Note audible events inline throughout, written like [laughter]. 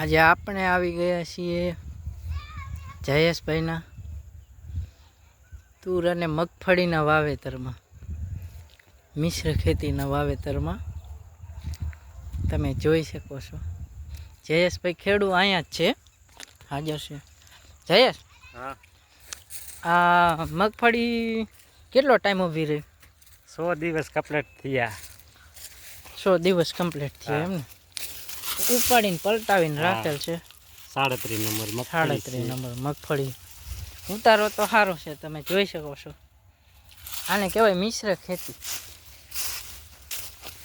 આજે આપણે આવી ગયા છીએ જયેશભાઈના તૂર અને મગફળીના વાવેતરમાં મિશ્ર ખેતીના વાવેતરમાં. તમે જોઈ શકો છો. જયેશભાઈ ખેડૂ અહીંયા જ છે. હાજર છે. જયેશ હા. આ મગફળી કેટલો ટાઈમ ઊભી રહી? સો દિવસ કમ્પ્લીટ થયા. સો દિવસ કમ્પ્લીટ થયા એમ ને ઉપાડીને પલટાવીને રાખેલ છે. સાડત્રીસ નંબર સાડત્રીસ નંબર મગફળી. ઉતારો તો સારો છે તમે જોઈ શકો છો. આને કહેવાય મિશ્ર ખેતી.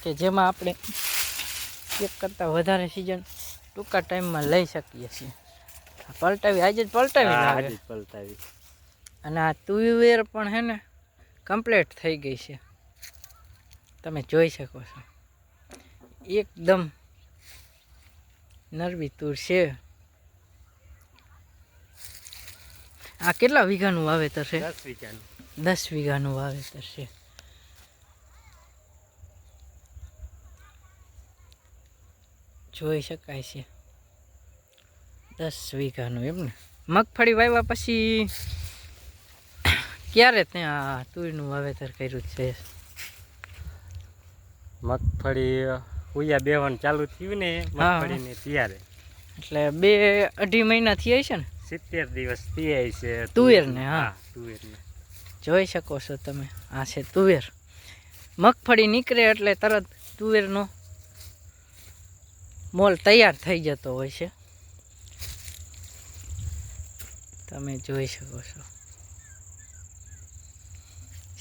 કે જેમાં આપણે એક કરતાં વધારે સિઝન ટૂંકા ટાઈમમાં લઈ શકીએ છીએ. પલટાવી આજે જ પલટાવી જ પલટાવી. અને આ તુવેર પણ હે ને કમ્પ્લીટ થઈ ગઈ છે. તમે જોઈ શકો છો. એકદમ નરવી તુર છે. આ કેટલા વીઘાનું વાવેતર છે? દસ વીઘાનું. દસ વીઘાનું વાવેતર છે. જોઈ શકાય છે. દસ વીઘાનું એમ ને? મગફળી વાવ્યા પછી ક્યારે ત્યાં તુરનું વાવેતર કર્યું છે? મગફળી ઉયા બેવાનું ચાલુ થયું ને મગફળીને ત્યારે. એટલે બે અઢી મહિના થઈ છે ને? સિત્તેર દિવસ થયા છે. તુવેરને, હા. તુવેરને. જોઈ શકો છો તમે આ છે તુવેર. મગફળી નીકળે એટલે તરત તુવેરનો મોલ તૈયાર થઈ જતો હોય છે. તમે જોઈ શકો છો.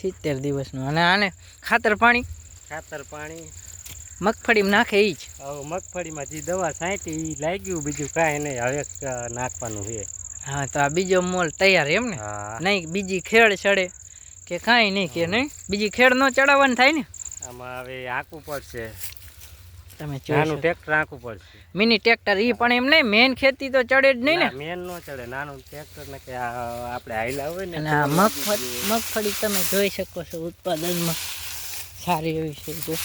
સિત્તેર દિવસનું. અને આને ખાતર પાણી? ખાતર પાણી મગફળીમાં નાખે એ જ. હવે મગફળીમાં જે દવા છાંટી એ લાગ્યું બીજું કાંઈ નહીં. હવે નાખવાનું છે. હા તો આ બીજો મોલ તૈયાર એમ ને? નહીં બીજી ખેડ ચડે. કે કાંઈ નહીં કે નહીં. બીજી ખેડ ન ચડાવવાનું થાય ને? આમાં હવે આંકવું પડશે. તમે નાનું ટ્રેક્ટર આંકવું પડશે. મિની ટ્રેક્ટર એ પણ એમ નહીં મેન ખેતી તો ચડે જ નહીં ને? મેન નો ચડે. નાનું ટ્રેક્ટર ને કે આપણે હાઈલા હોય ને આ મગફળી મગફળી તમે જોઈ શકો છો ઉત્પાદનમાં. સારી એવી છે જો.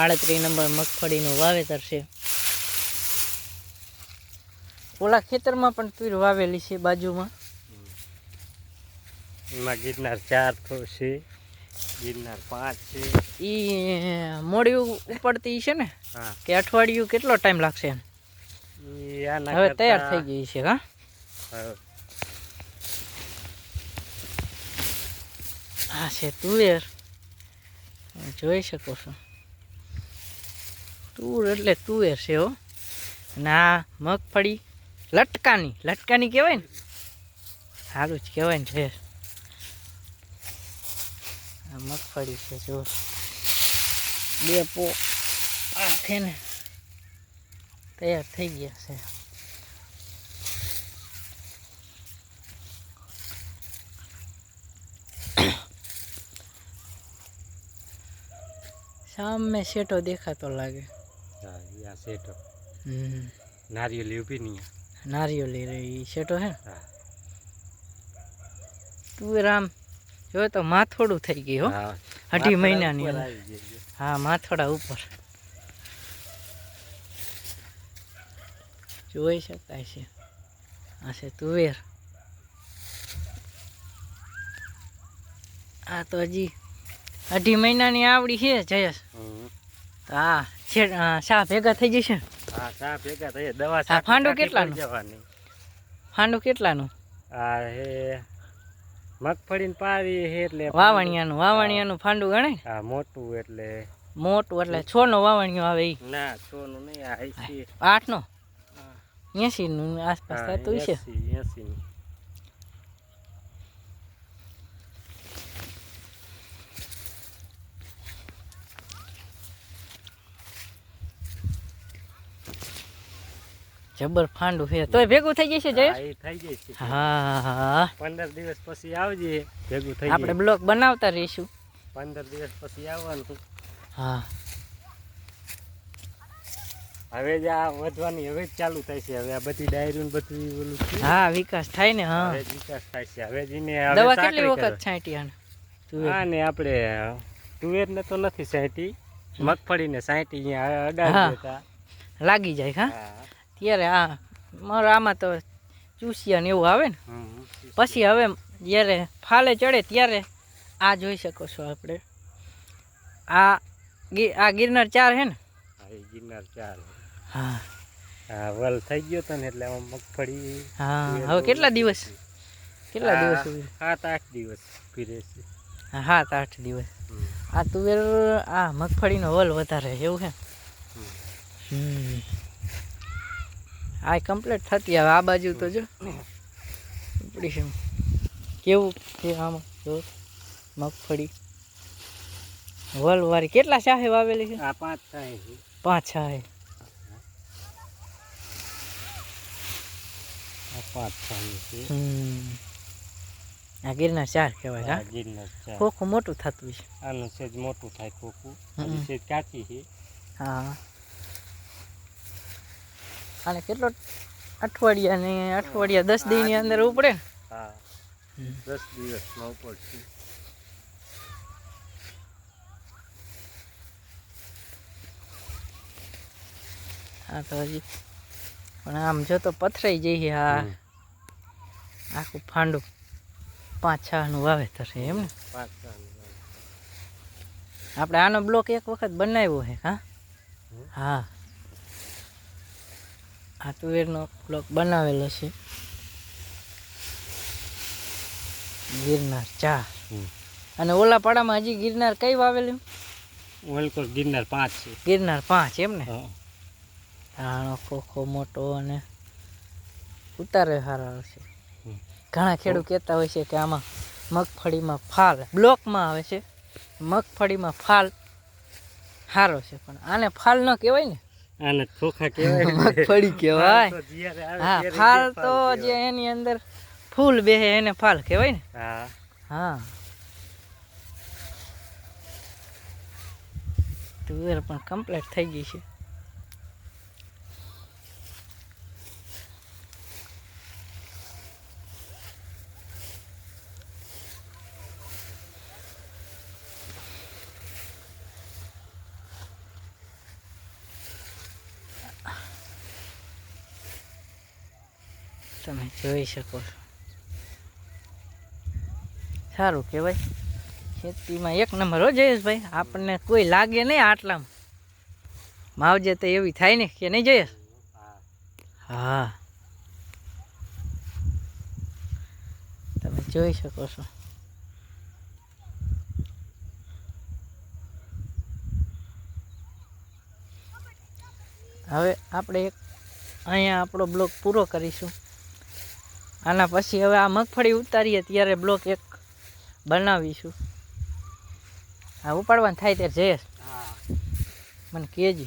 આડત્રીસ નંબર મગફળીનું વાવેતર છે. ઓલા ખેતરમાં પણ તુર વાવેલી છે બાજુમાં. એમાં ગિરનાર ચાર છે ગિરનાર પાંચ છે. એ મોડિયું ઉપડતી છે ને કે અઠવાડિયું કેટલો ટાઈમ લાગશે? હવે તૈયાર થઈ ગઈ છે હા? આ છે તુવેર. જોઈ શકો છો. તુર એટલે તુવેર છે હો. આ મગફળી લટકાની લટકાની કહેવાય ને? સારું જ કહેવાય ને છે આ મગફળી છે, જો. બે પો આ ને તૈયાર થઈ ગયા છે. સામે શેટો દેખાતો લાગે. હા. આ શેઠો નારિયેલી ઊભી નહીં નારિયેલી રહી શેઠો હે હા. તુવેર આમ જો તો માથોડું થઈ ગઈ હો. હા. અઢી મહિનાની હા. માથોડા ઉપર. જોઈ શકાય છે. આ છે તુવેર. આ તો હજી અઢી મહિનાની આવડી છે જયેશ. હમ. છે શા ભેગા થઈ જશે? ને? હા ચા ભેગા થઈ દવા ફાંડો કેટલાનું? જવાની. ફાંડું કેટલાનું? આ હે મગફળી પાવી હે એટલે વાવણિયાનું વાવણિયાનું ફાંડું ગણાય હા મોટું એટલે. મોટું એટલે છોનો વાવણિયો આવે ઈ? ના સોનું નહીં આ એસી નું આસપાસ થતું છે એસી જબર ફાંડું છે. તોય ભેગું થઈ જશે જયેશ થઈ જાય હા. હા પંદર દિવસ પછી આવજે. ભેગું થઈ આપણે બ્લોક બનાવતા રહીશું. પંદર દિવસ પછી આવવાનું. હા. હવે જ આ વધવાની હવે જ ચાલુ થાય છે. હવે આ બધી ડાયરી ને બધું ઓલું હા વિકાસ થાય ને હા. હવે વિકાસ થાય છે. હવે જીને દવા કેટલી વખત છાંટી આને? હા ને આપણે તુવેર ને તો નથી છાંટી. મગફળી ને સાંટી અહીંયા અડાડી દેતા. લાગી જાય હા. ત્યારે આ મારા આમાં તો ચૂસિયા ને એવું આવે ને. પછી હવે જ્યારે ફાલે ચડે ત્યારે આ જોઈ શકો છો આપણે. આ આ ગિરનાર ચાર હે ને? ગિરનાર ચાર હા. હા. વલ થઈ ગયો તો ને એટલે આમાં મગફળી હા હવે કેટલા દિવસ? કેટલા દિવસ સાત આઠ દિવસ ફીરે છે. હા સાત આઠ દિવસ. આ તુવેર આ મગફળીનો વલ વધારે એવું છે હમ. આ કમ્પ્લીટ થતી હવે આ બાજુ તો જો. ઉપડી છે. કેવું છે આમાં? જો મગફળી. વલવારી કેટલા શાહે વાવેલી છે? આ પાંચ થાય છે. પાંચ શાહે. પાંચ થાય છે. આ ગિરનાર ચાર કહેવાય હા? ગિરનાર ચાર. ખોખું મોટું થતું છે આનું સેજ મોટું થાય ખોખું. સેજ કાચી છે. હા. અને કેટલો અઠવાડિયા ને અઠવાડિયા દસ દી ની અંદર ઉપડે ને હા હમ. દસ દિવસમાં ઉપર છે હા તો હજી પણ આમ જો તો પથરાઈ જઈએ આ હમ. આખું ફાંડું પાંચ છ નું વાવેતર છે એમ ને પાંચ સાલનું. આપણે આનો બ્લોક એક વખત બનાવ્યો છે હા હમ. હા આ બ્લોક બનાવેલો છે. ગિરનાર ચાર અને ઓલા પાડામાં હજી ગિરનાર કઈ વાવેલું? ઓલકોટ ગિરનાર પાંચ છે. ગિરનાર પાંચ એમ ને? રાણો ખોખો મોટો અને ઉતારે સારા છે. ઘણા ખેડૂત કહેતા હોય છે કે આમાં મગફળીમાં ફાલ બ્લોકમાં આવે છે. મગફળીમાં ફાલ સારો છે. પણ આને ફાલ ન કહેવાય ને? આને ખોખા કહેવાય. [laughs] મગફળી કહેવાય. તો જ્યારે આવે હા ફાલ તો જે એની અંદર ફૂલ બેહે એને ફાલ કહેવાય ને. હા. હા. તુવેર પણ કમ્પ્લીટ થઈ ગઈ છે. તમે જોઈ શકો છો. સારું કહેવાય. ખેતીમાં એક નંબર હો જયેશભાઈ, આપણને કોઈ લાગે નહીં આટલામાં. માવજે તો એવી થાય ને કે નહીં જયેશ? હા. તમે જોઈ શકો છો. હવે આપણે એક અહીંયા આપણો બ્લોક પૂરો કરીશું. આના પછી હવે આ મગફળી ઉતારીએ ત્યારે બ્લોક એક બનાવીશું. હા ઉપાડવાનું થાય ત્યારે જયેશ હા. મને કહેજે.